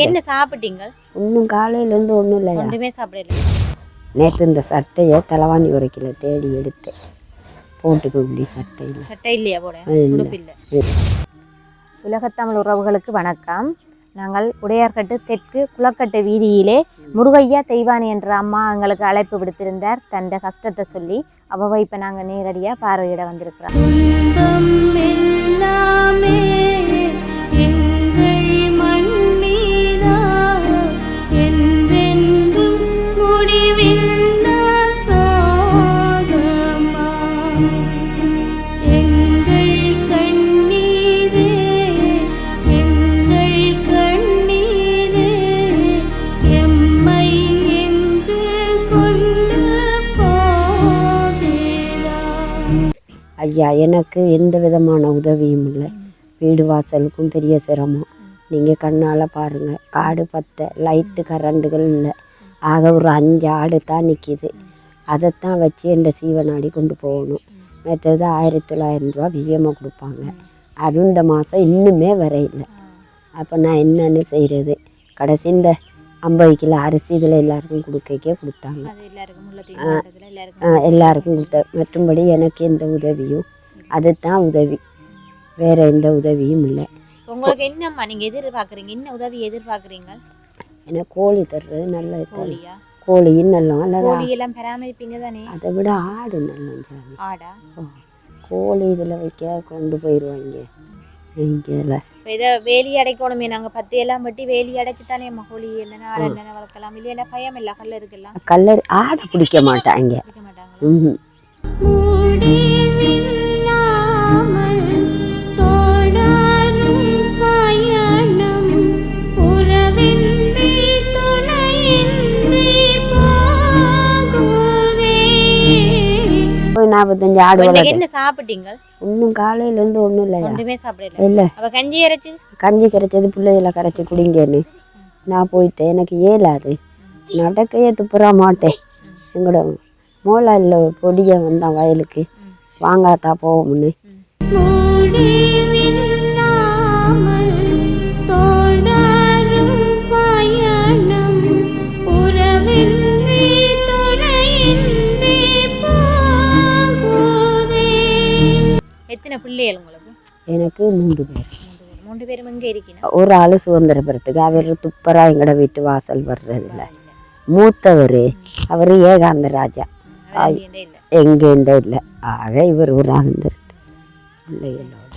என்ன சாப்பிட்டீங்க? இன்னும் காலையிலேருந்து ஒன்றும் இல்லையா? ஒன்றுமே சாப்பிடல நேற்று இந்த சட்டையை தலைவாணி உரைக்கில் தேடி எடுத்தேன். போட்டுக்க முடியும் சட்டையில். சட்டை இல்லையா போட இல்ல. உடுப்பு இல்லை. உலகத்தமிழ் உறவுகளுக்கு வணக்கம். நாங்கள் உடையார்கட்டு தெற்கு குளக்கட்டு வீதியிலே முருகையா தெய்வானி என்ற அம்மா எங்களுக்கு அழைப்பு விடுத்திருந்தார். தந்த கஷ்டத்தை சொல்லி அவவை இப்போ நாங்கள் நேரடியாக பார்வையிட வந்திருக்கிறோம். ஐயா எனக்கு எந்த விதமான உதவியும் இல்லை. வீடு வாசலுக்கும் பெரிய சிரமம். நீங்கள் கண்ணால் பாருங்கள் காடு பத்த லைட்டு கரண்டுகள் இல்லை. ஆக ஒரு அஞ்சு ஆடு தான் நிற்கிது அதைத்தான் வச்சு என் சீவனாடி கொண்டு போகணும். மற்றது ஆயிரத்தி தொள்ளாயிரம் ரூபா விஜயமாக கொடுப்பாங்க. அதுவும் இந்த மாதம் இன்னுமே வரையில்லை அப்போ நான் என்னென்னு செய்கிறது கடைசி இந்த ஐம்பது கிலோ அரிசி இதில் எல்லாருக்கும் கொடுக்கக்கே கொடுத்தாங்க. எல்லாருக்கும் கொடுத்த மற்றும்படி எனக்கு எந்த உதவியும் அதுதான் உதவி. வேற எந்த உதவியும் இல்லை. உங்களுக்கு என்னம்மா நீங்கள் எதிர்பார்க்குறீங்க? என்ன உதவி எதிர்பார்க்குறீங்க? எனக்கு கோழி தர்றது நல்ல தரும் கோழியா? கோழியும் நல்ல நல்லதா கோழி எல்லாம் பராமரிப்பீங்க தானே? அதை விட ஆடு நல்ல சாமி ஆடா? கோழி இதில் வைக்க கொண்டு போயிடுவாங்க. இங்கே இதை வேலி அடைக்கணுமே நாங்கள் பத்து எல்லாம் வெட்டி வேலி அடைச்சு தானே கோழி இல்லைன்னா ஆடு இல்லைன்னா வளர்க்கலாம்? இல்லையா பயம் இல்லை கல்ல இருக்கலாம் கல்லர் ஆடை பிடிக்க மாட்டாங்க. இருக்க மாட்டாங்களா? நாற்பத்தஞ்சு ஆடு என்ன சாப்பிட்டீங்க? இன்னும் காலையிலேருந்து ஒன்றும் இல்லையா? ஒன்றுமே சாப்பிடல. இல்லை. அப்ப கஞ்சி அரைச்சு? கஞ்சி கரைச்சது பிள்ளைகளை கரைச்சி குடிங்கன்னு. நான் போயிட்டேன் எனக்கு இயலாது. நடக்கையே துப்புற மாட்டேன். எங்களோட மோலாயில் பொடிய வந்தான் வயலுக்கு. வாங்காத்தா போவோம்னு. பிள்ளைகள் உங்களுக்கு? எனக்கு மூன்று பேர். மூன்று பேர். மூன்று பேரும் எங்க இருக்கீங்க? ஒரு ஆள் சுதந்திரபுரத்துக்கு அவர் துப்பரா எங்களோட வீட்டு வாசல் வர்றதில்ல. மூத்தவர் அவர் ஏகாந்த ராஜா. எங்கேண்ட இல்லை. ஆக இவர் ஒரு ஆனந்தர் பிள்ளைகளோட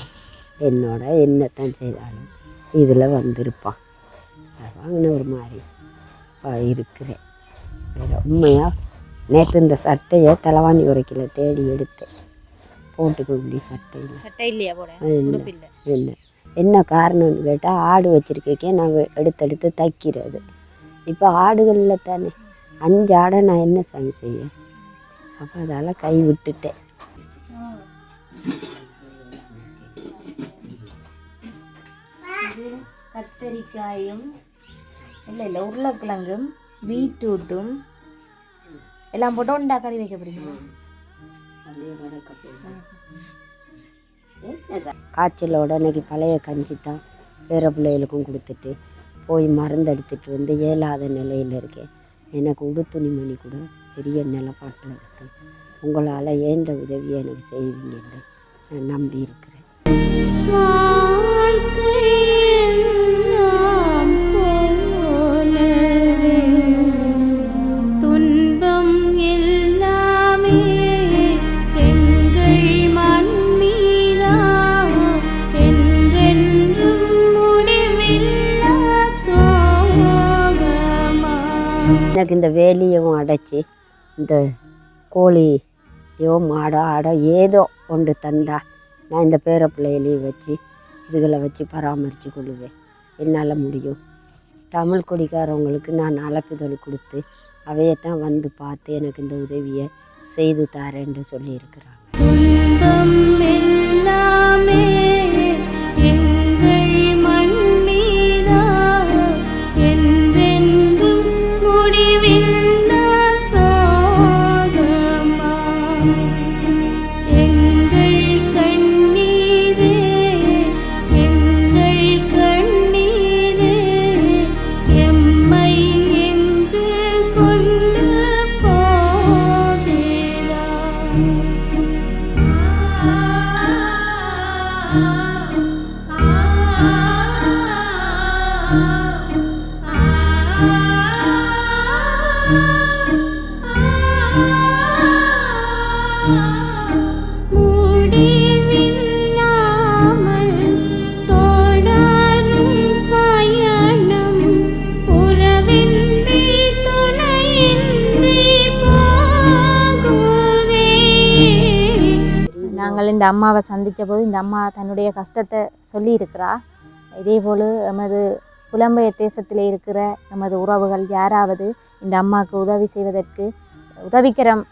என்னோட என்னத்தான் செய்தாலும் இதில் வந்திருப்பான். வாங்கின ஒரு மாதிரி இருக்கிறேன். உண்மையாக நேற்று இந்த சட்டையை தலைவாணி உரைக்கில் தேடி எடுத்தேன். போட்டுக்க முடிய சட்டையில். சட்டை இல்லையா போட இல்லை. உடுப்பு இல்லை. இல்லை என்ன காரணம்னு கேட்டால் ஆடு வச்சுருக்கே நான் எடுத்தெடுத்து தைக்கிறது. இப்போ ஆடுகளில் தானே. அஞ்சு ஆடை நான் என்ன சாமி செய்ய? அப்போ அதால் கை விட்டுட்டேன். கத்தரிக்காயும் இல்லை இல்லை உருளைக்கிழங்கும் பீட்ரூட்டும் எல்லாம் போட்டு உண்டா கறி வைக்க போறீங்க காய்ச்சலோட இன்னைக்கு பழைய கஞ்சி தான் பேர பிள்ளைகளுக்கும் கொடுத்துட்டு போய் மருந்து வந்து இயலாத நிலையில் இருக்கேன். எனக்கு உடுதுணிமணி கூட பெரிய நிலப்பாட்டில் இருக்கு. உங்களால் ஏன்ற உதவியை எனக்கு செய்வீங்கன்னு நான் நம்பி இருக்கிறேன். எனக்கு இந்த வேலியவும் அடைச்சி இந்த கோழியோ மாடோ ஆடோ ஏதோ ஒன்று தந்தா நான் இந்த பேர பிள்ளைகளையும் வச்சு இதுகளை வச்சு பராமரித்து கொள்ளுவேன் என்னால் முடியும். தமிழ் குடிக்காரவங்களுக்கு நான் அழைப்புதல் கொடுத்து அவையத்தான் வந்து பார்த்து எனக்கு இந்த உதவியை செய்து தாரேன்னு சொல்லியிருக்கிறாங்க. இந்த அம்மாவை சந்தித்த போது இந்த அம்மா தன்னுடைய கஷ்டத்தை சொல்லியிருக்கிறா. இதே போல் எமது புலம்பெயர் தேசத்தில் இருக்கிற எமது உறவுகள் யாராவது இந்த அம்மாவுக்கு உதவி செய்வதற்கு உதவிக்கரம்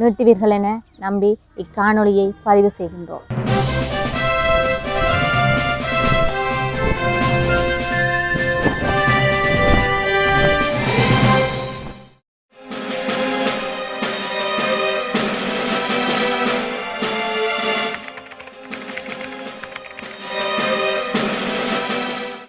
நீட்டுவீர்கள் என நம்பி இக்காணொலியை பதிவு செய்கின்றோம்.